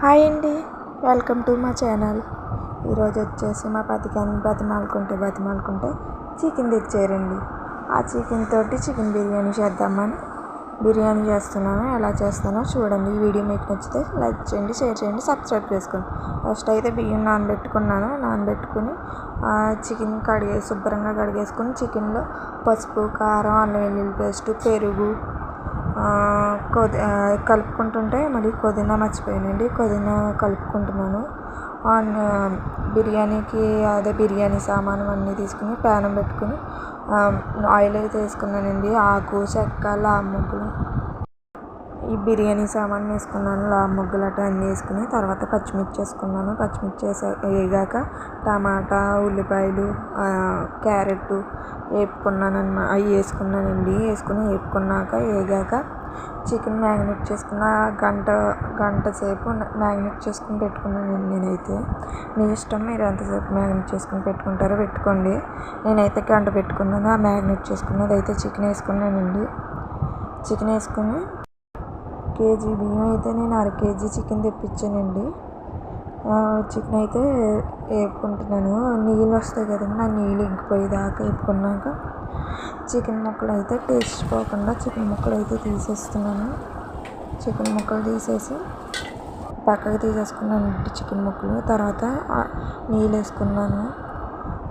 Hi అండి. Welcome to మా channel. ఈరోజు వచ్చేసి మా పతికాన్ని బతిమాలుకుంటే బతిమాలుకుంటే చికెన్ తెచ్చారండి. ఆ చికెన్ తోటి చికెన్ బిర్యానీ చేద్దామని బిర్యానీ చేస్తున్నాను. ఎలా చేస్తానో చూడండి. ఈ వీడియో మీకు నచ్చితే లైక్ చేయండి షేర్ చేయండి సబ్స్క్రైబ్ చేసుకోండి. ఫస్ట్ అయితే బియ్యం నానబెట్టుకున్నాను. నానబెట్టుకుని చికెన్ కడిగే శుభ్రంగా కడిగేసుకుని చికెన్లో పసుపు కారం అల్లం వెల్లుల్లి పేస్ట్ పెరుగు కలుపుకుంటుంటే మళ్ళీ పుదీనా మర్చిపోయానండి. పుదీనా కలుపుకుంటున్నాను. బిర్యానీకి అదే బిర్యానీ సామాను అన్నీ తీసుకుని పేనం పెట్టుకుని ఆయిల్ అయితే వేసుకున్నానండి. ఆకు చెక్క లవంగం ఈ బిర్యానీ సామాన్ వేసుకున్నాను లావు ముగ్గులు అటు అన్నీ వేసుకుని తర్వాత పచ్చిమిర్చి వేసుకున్నాను. పచ్చిమిర్చి వేసా వేగాక టమాటా ఉల్లిపాయలు క్యారెట్ వేపుకున్నాను అవి వేసుకున్నానండి. వేసుకుని వేపుకున్నాక వేగాక చికెన్ మ్యారినేట్ చేసుకున్న గంట గంట సేపు మ్యారినేట్ చేసుకుని పెట్టుకున్నానండి నేనైతే. మీ ఇష్టం మీరు ఎంతసేపు మ్యారినేట్ చేసుకుని పెట్టుకుంటారో పెట్టుకోండి. నేనైతే గంట పెట్టుకున్నాను ఆ మ్యారినేట్ చేసుకున్నది అయితే చికెన్ వేసుకున్నానండి. చికెన్ వేసుకుని కేజీ బియ్యం అయితే నేను అర కేజీ చికెన్ తెప్పించానండి. చికెన్ అయితే వేపుకుంటున్నాను. నీళ్ళు వస్తాయి కదండి ఆ నీళ్ళు ఇంకిపోయేదాకా వేపుకున్నాక చికెన్ ముక్కలు అయితే టేస్ట్ పోకుండా చికెన్ ముక్కలు అయితే తీసేస్తున్నాను. చికెన్ ముక్కలు తీసేసి పక్కకు తీసేసుకున్నాను చికెన్ ముక్కలు. తర్వాత నీళ్ళు వేసుకున్నాను.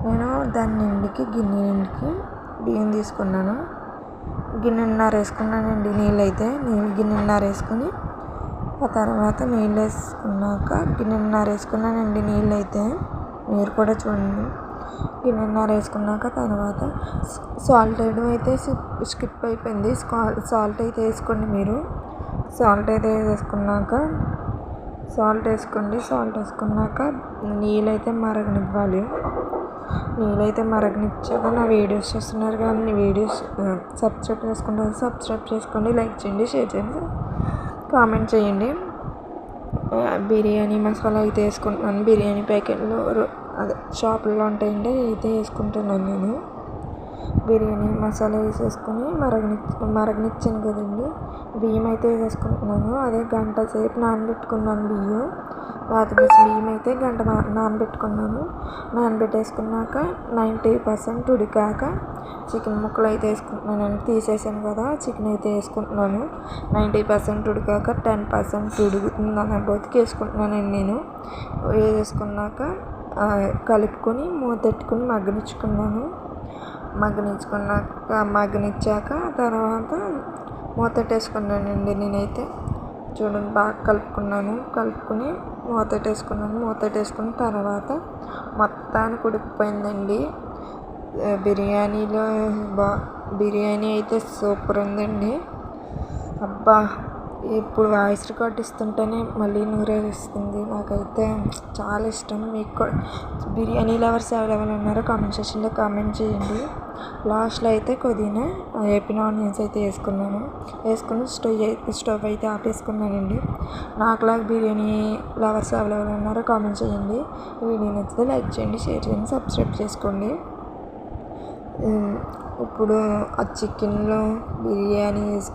నేను దాని నిండికి గిన్నె నిండికి బియ్యం తీసుకున్నాను. గిన్నెన్నర వేసుకున్నానండి నీళ్ళు అయితే నీళ్ళు గిన్నెన్నర వేసుకుని ఆ తర్వాత నీళ్ళు వేసుకున్నాక గిన్నెన్నర వేసుకున్నానండి నీళ్ళు అయితే మీరు కూడా చూడండి. గిన్నెన్నర వేసుకున్నాక తర్వాత సాల్ట్ వేయడం అయితే స్కిప్ అయిపోయింది. సాల్ట్ అయితే వేసుకోండి మీరు. సాల్ట్ అయితే వేసుకున్నాక సాల్ట్ వేసుకోండి. సాల్ట్ వేసుకున్నాక నీళ్ళు అయితే మరగనివ్వాలి. వీలైతే మరగనిచ్చాక నా వీడియోస్ చూస్తున్నారు కానీ వీడియోస్ సబ్స్క్రైబ్ చేసుకుంటారు సబ్స్క్రైబ్ చేసుకోండి లైక్ చేయండి షేర్ చేయండి కామెంట్ చేయండి. బిర్యానీ మసాలా అయితే వేసుకుంటున్నాను. బిర్యానీ ప్యాకెట్లు అదే షాపుల్లో ఉంటాయండి అయితే వేసుకుంటున్నాను నేను. బిర్యానీ మసాలా వేసేసుకొని మరగని మరగనిచ్చాను కదండి. బియ్యం అయితే వేసేసుకుంటున్నాను. అదే గంట సేపు నానబెట్టుకున్నాను బియ్యం. బాతుమతి బియ్యం అయితే గంట నానబెట్టుకున్నాను నానబెట్టేసుకున్నాక నైంటీ పర్సెంట్ ఉడికాక చికెన్ ముక్కలు అయితే వేసుకుంటున్నాను తీసేసాను కదా చికెన్ అయితే వేసుకుంటున్నాను. నైంటీ పర్సెంట్ ఉడికాక టెన్ పర్సెంట్ ఉడుకుతుందని బతికి వేసుకుంటున్నానండి నేను. వేసుకున్నాక కలుపుకొని మూతెట్టుకుని మగ్గనిచ్చుకున్నాను. మగ్గనిచ్చుకున్నాక మగ్గనిచ్చాక తర్వాత మూతెట్టేసుకున్నానండి నేనైతే. చూడండి బాగా కలుపుకున్నాను. కలుపుకుని మూతటేసుకున్నాను మూతటేసుకున్న తర్వాత మొత్తానికి ఉడికిపోయిందండి. బిర్యానీలో బా బిర్యానీ అయితే సూపర్ ఉందండి. అబ్బా ఇప్పుడు వాయిస్ రికార్డ్ ఇస్తుంటేనే మళ్ళీ నూరేస్తుంది నాకైతే చాలా ఇష్టం. మీకు బిర్యానీ లవర్స్ ఎవరెవరు ఉన్నారో కామెంట్ సెక్షన్లో కామెంట్ చేయండి. లాస్ట్లో అయితే కొద్దిగా వేపిన ఆనియన్స్ అయితే వేసుకున్నాను. వేసుకుని స్టవ్ స్టవ్ అయితే ఆపేసుకున్నానండి. నాకులాగా బిర్యానీ లవర్స్ ఎవరెవరు ఉన్నారో కామెంట్ చేయండి. వీడియో నచ్చితే లైక్ చేయండి షేర్ చేయండి సబ్స్క్రైబ్ చేసుకోండి. ఇప్పుడు ఆ చికెన్లో బిర్యానీ వేసుకుని